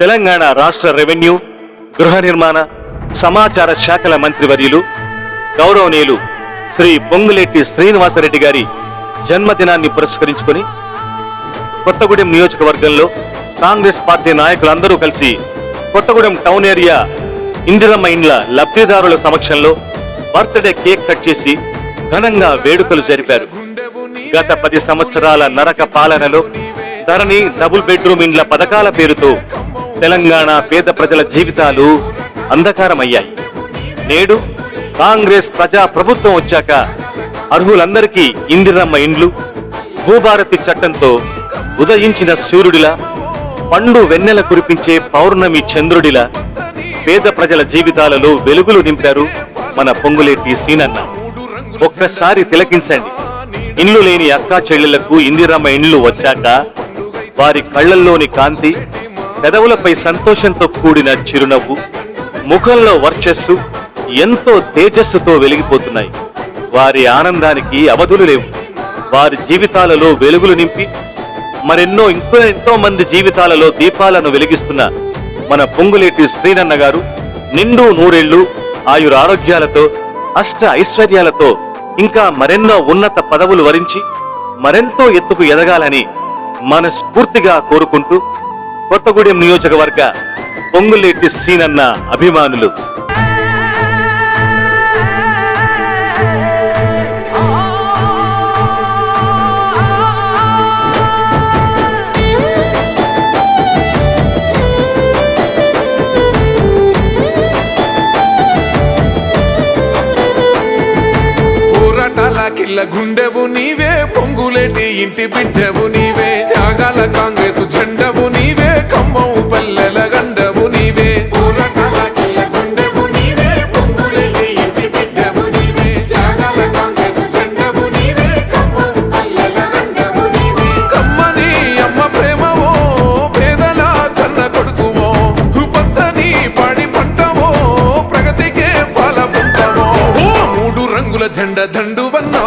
తెలంగాణ రాష్ట్ర రెవెన్యూ గృహ నిర్మాణ సమాచార శాఖల మంత్రివర్యులు గౌరవనీయులు శ్రీ పొంగులెట్టి శ్రీనివాసరెడ్డి గారి జన్మదినాన్ని పురస్కరించుకొని కొత్తగూడెం నియోజకవర్గంలో కాంగ్రెస్ పార్టీ నాయకులందరూ కలిసి కొత్తగూడెం టౌన్ ఏరియా ఇందిరమ్మ ఇండ్ల లబ్ధిదారుల సమక్షంలో బర్త్డే కేక్ కట్ చేసి ఘనంగా వేడుకలు జరిపారు. గత పది సంవత్సరాల నరక పాలనలో ధరణి డబుల్ బెడ్రూమ్ ఇండ్ల పథకాల పేరుతో తెలంగాణ పేద ప్రజల జీవితాలు అంధకారమయ్యాయి. నేడు కాంగ్రెస్ ప్రజా ప్రభుత్వం వచ్చాక అర్హులందరికీ ఇందిరమ్మ ఇండ్లు భూభారతి చట్టంతో ఉదయించిన సూర్యుడిలా పండు వెన్నెల కురిపించే పౌర్ణమి చంద్రుడిలా పేద ప్రజల జీవితాలలో వెలుగులు నింపారు మన పొంగులేటి సీనన్న. ఒక్కసారి తిలకించండి. ఇండ్లు లేని అక్కా చెల్లెళ్ళకు ఇందిరమ్మ ఇండ్లు వచ్చాక వారి కళ్ళల్లోని కాంతి పెదవులపై సంతోషంతో కూడిన చిరునవ్వు ముఖంలో వర్చస్సు ఎంతో తేజస్సుతో వెలిగిపోతున్నాయి. వారి ఆనందానికి అవధులు లేవు. వారి జీవితాలలో వెలుగులు నింపి మరెన్నో ఇంకో ఎంతో మంది జీవితాలలో దీపాలను వెలిగిస్తున్న మన పొంగులేటి శ్రీనన్న గారు నిండు నూరేళ్ళు ఆయుర ఆరోగ్యాలతో అష్ట ఐశ్వర్యాలతో ఇంకా మరెన్నో ఉన్నత పదవులు వరించి మరెంతో ఎత్తుకు ఎదగాలని మనస్ఫూర్తిగా కోరుకుంటూ కొత్తగూడెం నియోజకవర్గ పొంగులేటి సీనన్న అభిమానులు. కిల్ల గుండెవు నీవే పొంగులేటి ఇంటి బిడ్డవు నీవే త్యాగాల కాంగ్రెస్ జెండవు నీవే. ఖమ్మం పల్లెల గండవు నీవే. పోరాటాల కిల్ల గుండెవు నీవే పొంగులేటి ఇంటి బిడ్డవు నీవే త్యాగాల కాంగ్రెస్ జెండవు నీవే ఖమ్మం పల్లెల గండవు నీవే. కమ్మని అమ్మ ప్రేమవో పేదల కన్న కొడుకువో పచ్చని పాడి పంటవో ప్రగతికే పాల పుంటవో మూడు రంగుల జెండ దండువన్నా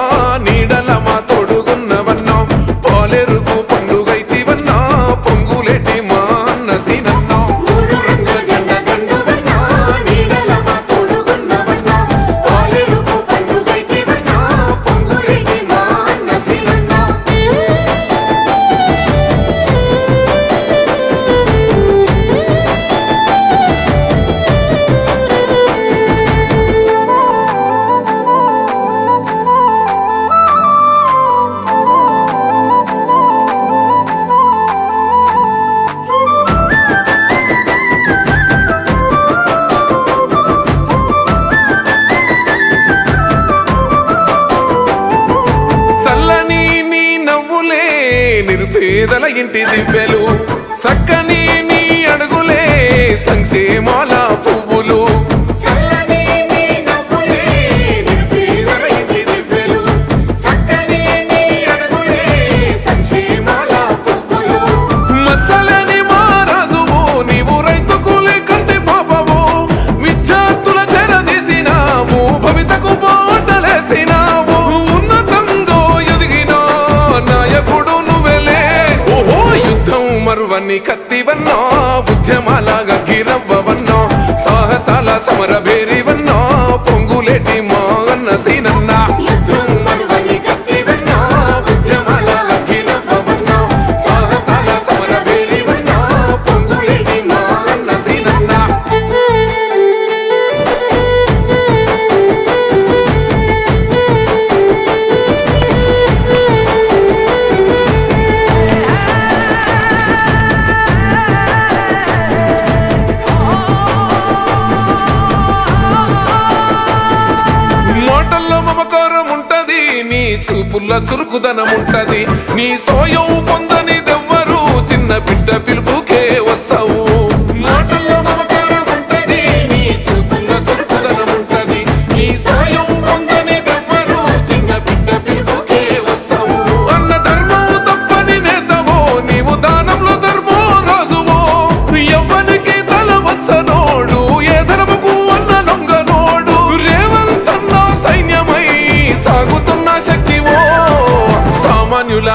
పేదల ఇంటి దివ్యలు సక్కని నీ అడుగులే సంక్షేమాల ರಂಭವನ್ನು ಸಾಹಸಾಲ ಸಮರ ಬೇರಿವ పుల్ల చూపుల్లో చురుకుదనం ఉంటది. నీ సోయం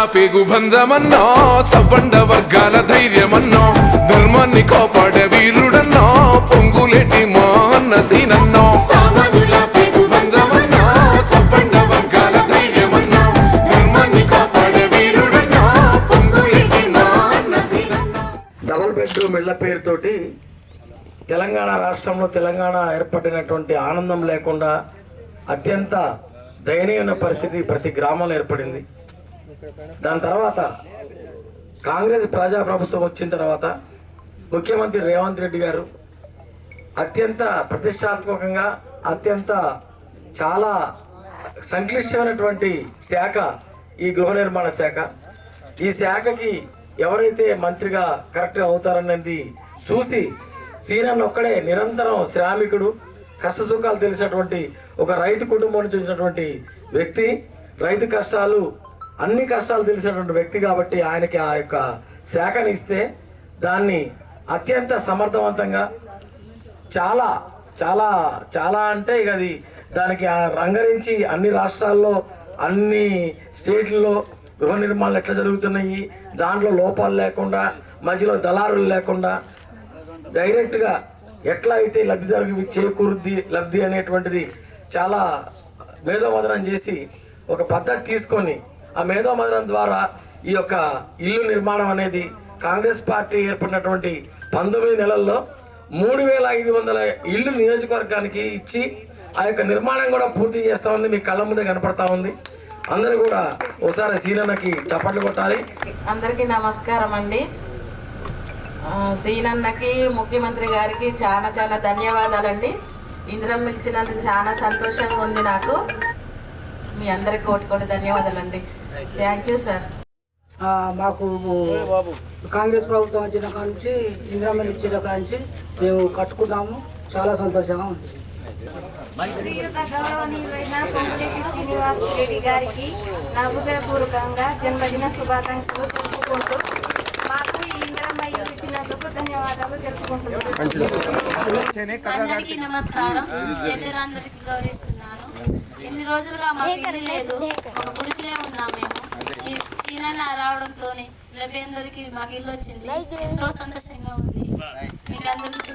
సామాన్యుల పేగు బంధమన్నా సబ్బండ వర్గాల ధైర్యమన్నా ధర్మ ధర్మాన్ని కాపాడే వీరుడన్నా పొంగులేటి మా అన్న సీనన్నా. సామాన్యుల పేగు బంధమన్నా సబ్బండ వర్గాల ధైర్యమన్నా ధర్మాన్ని కాపాడే వీరుడన్నా పొంగులేటి మా అన్న సీనన్నా. డబుల్ బెడ్రూమ్ ఇళ్ళ పేరుతోటి తెలంగాణ రాష్ట్రంలో తెలంగాణ ఏర్పడినటువంటి ఆనందం లేకుండా అత్యంత దయనీయమైన పరిస్థితి ప్రతి గ్రామంలో ఏర్పడింది. దాని తర్వాత కాంగ్రెస్ ప్రజాప్రభుత్వం వచ్చిన తర్వాత ముఖ్యమంత్రి రేవంత్ రెడ్డి గారు అత్యంత ప్రతిష్టాత్మకంగా అత్యంత చాలా సంక్లిష్టమైనటువంటి శాఖ ఈ గృహ నిర్మాణ శాఖ. ఈ శాఖకి ఎవరైతే మంత్రిగా కరెక్ట్గా అవుతారనేది చూసి సీనన్ ఒక్కడే నిరంతరం శ్రామికుడు కష్ట సుఖాలు తెలిసినటువంటి ఒక రైతు కుటుంబం నుంచి వచ్చినటువంటి వ్యక్తి రైతు కష్టాలు అన్ని కష్టాలు తెలిసినటువంటి వ్యక్తి కాబట్టి ఆయనకి ఆ యొక్క శాఖని ఇస్తే దాన్ని అత్యంత సమర్థవంతంగా చాలా చాలా చాలా అంటే ఇక అది దానికి ఆ రంగరించి అన్ని రాష్ట్రాల్లో అన్ని స్టేట్లలో గృహ నిర్మాణాలు ఎట్లా జరుగుతున్నాయి దాంట్లో లోపాలు లేకుండా మధ్యలో దళారులు లేకుండా డైరెక్ట్గా ఎట్లా అయితే లబ్ధిదారుకి చేకూరుద్ది లబ్ధి అనేటువంటిది చాలా మేధోమదనం చేసి ఒక పద్ధతి తీసుకొని ఆ మేధోమదనం ద్వారా ఈ యొక్క ఇల్లు నిర్మాణం అనేది కాంగ్రెస్ పార్టీ ఏర్పడినటువంటి పంతొమ్మిది నెలల్లో మూడు వేల ఐదు వందల ఇల్లు నియోజకవర్గానికి ఇచ్చి ఆ యొక్క నిర్మాణం కూడా పూర్తి చేస్తా ఉంది. మీ కళ్ళ ముందే కనపడతా ఉంది. అందరూ కూడా ఒకసారి సీనన్నకి చప్పట్లు కొట్టాలి. అందరికీ నమస్కారం అండి. సీనన్నకి ముఖ్యమంత్రి గారికి చాలా చాలా ధన్యవాదాలండి. ఇంద్రం పిలిచినందుకు చాలా సంతోషంగా ఉంది నాకు. మీ అందరికి కోటి కోటి ధన్యవాదాలండి. థ్యాంక్ యూ సార్ ఆ, మాకు కాంగ్రెస్ ప్రభుత్వం వచ్చిన కాడ నుంచి ఇందిరామని ఇచ్చిన కాడ నుంచి మేము కట్టుకున్నాము. చాలా సంతోషంగా ఉంది. శ్రీయుత గౌరవనీయులైన పొంగులేటి శ్రీనివాస్ రెడ్డి గారికి నా హృదయపూర్వకంగా జన్మదిన శుభాకాంక్షలు తెలుపుకుంటూ మాకు ఈ ఇందిరమ్మ ఇల్లు ఇచ్చినందుకు ధన్యవాదాలు తెలుపుకుంటున్నాను. అందరికీ నమస్కారం. పెద్దలందరికీ గౌరవిస్తున్నాను. ఎన్ని రోజులుగా మాకు ఇల్లు లేదు. ఒక గుడిసెలే ఉన్నాం మేము. ఈ సీనన్న రావడంతో లభ్యందరికి మాకు ఇల్లు వచ్చింది. ఎంతో సంతోషంగా ఉంది. మీకు అందరికీ